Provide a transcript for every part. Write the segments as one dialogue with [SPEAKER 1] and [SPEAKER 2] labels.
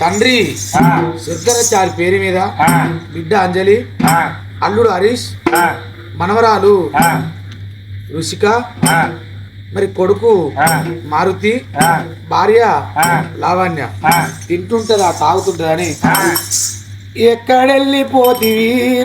[SPEAKER 1] తండ్రి. శంకరాచారి పేరు మీద. బిడ్డ అంజలి. అల్లుడు హరీష్. మనవరాలు. రుషిక. మరి కొడుకు. మారుతి. భార్య. లావణ్య. తింటుంటదా తాగుతుంటదని. ఎక్కడెళ్ళిపోతివి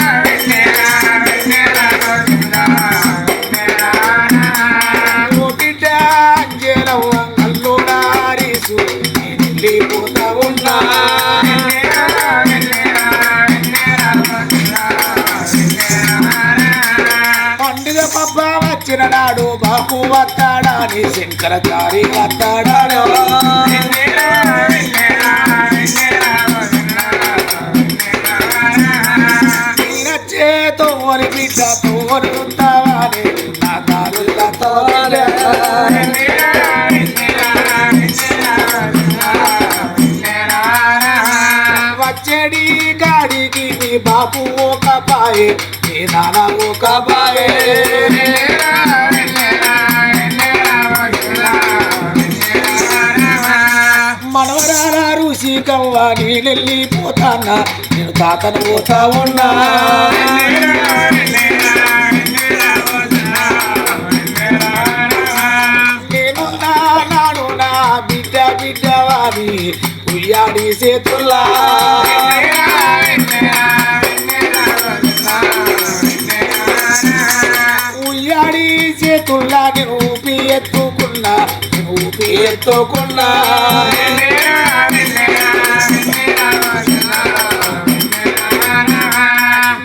[SPEAKER 1] పండుగ పబ్బ వచ్చిన నాడు బాపు వస్తాడా? శంకరచారి వస్తాడాడు తోరి బిడ్డ తోని ఉంటావాని నా తారులతో బాపు ఒక బాయే నీ నాన్న ఒక బాయే. మనవరారా ఋషి కవ్వ నేనెళ్ళిపోతానా నేను తాతను పోతా ఉన్నా. నేనున్నా నాడు నా బిడ్డ బిడ్డవారి ఉయ్యాడి చేతుల్లా. ఉయ్యాడి చేతుల్లా నేను ఊపి ఎత్తుకున్నా ఊపి ఎత్తుకున్నా.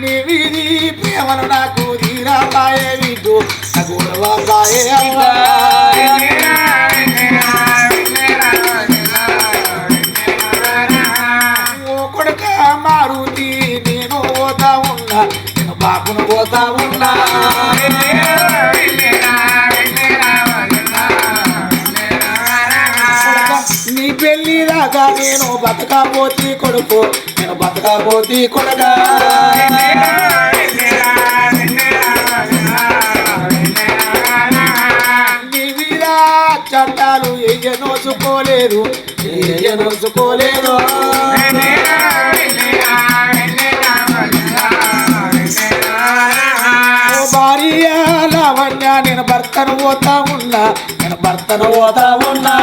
[SPEAKER 1] నీ ప్రేమను నాకు తీరా బాయే మారుతి నేను పోతా ఉన్నా నేను బాపును పోతా ఉన్నా. పెళ్ళి నేను బతకపోతే కొడుకు. నేను బతకపోతే కొడగా చట్టాలు ఎయ్య నోసుకోలేదు ఎయ్య నోసుకోలేదు భార్య లావణ్య నేను భర్తను పోతా ఉన్నా. నేను భర్తను పోతా ఉన్నా.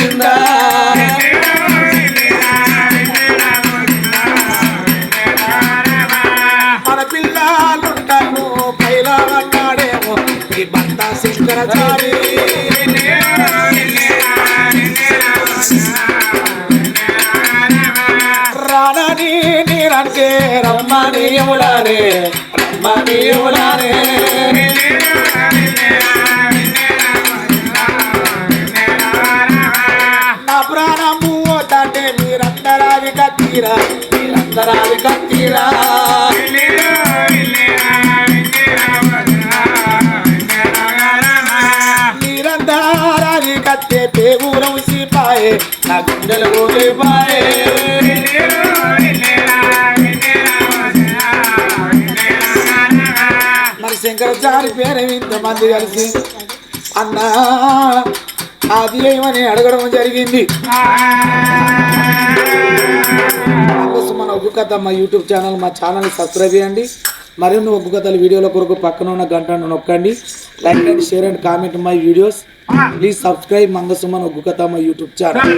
[SPEAKER 1] అడవిలా మన పిల్లలుంటాను పైలా అన్నాడేమో ఈ బంద శంకరాచారి. రానని నేనంటే రమ్మని ఎవడారే రమ్మని ఎవడారే కత్తిరా మీరందరావి కత్తిరా. మీరందరావి కత్తే పేవురం సిపాయే నా గుండెలు గోలిపాయే మరి శంకరాచారి పేరు ఇంతమంది కలిసి అన్నా అది ఏమని అడగడం జరిగింది.
[SPEAKER 2] ఆ
[SPEAKER 3] అందుకోసం మన ఒగ్గు కథ మా యూట్యూబ్ ఛానల్ మా ఛానల్ సబ్స్క్రైబ్ చేయండి. మరిన్ని ఒగ్గు కథల వీడియోల కొరకు పక్కన ఉన్న గంట నొక్కండి. Like and share and comment my videos. Please subscribe Mangasuman Oggu Katha మా యూట్యూబ్ ఛానల్.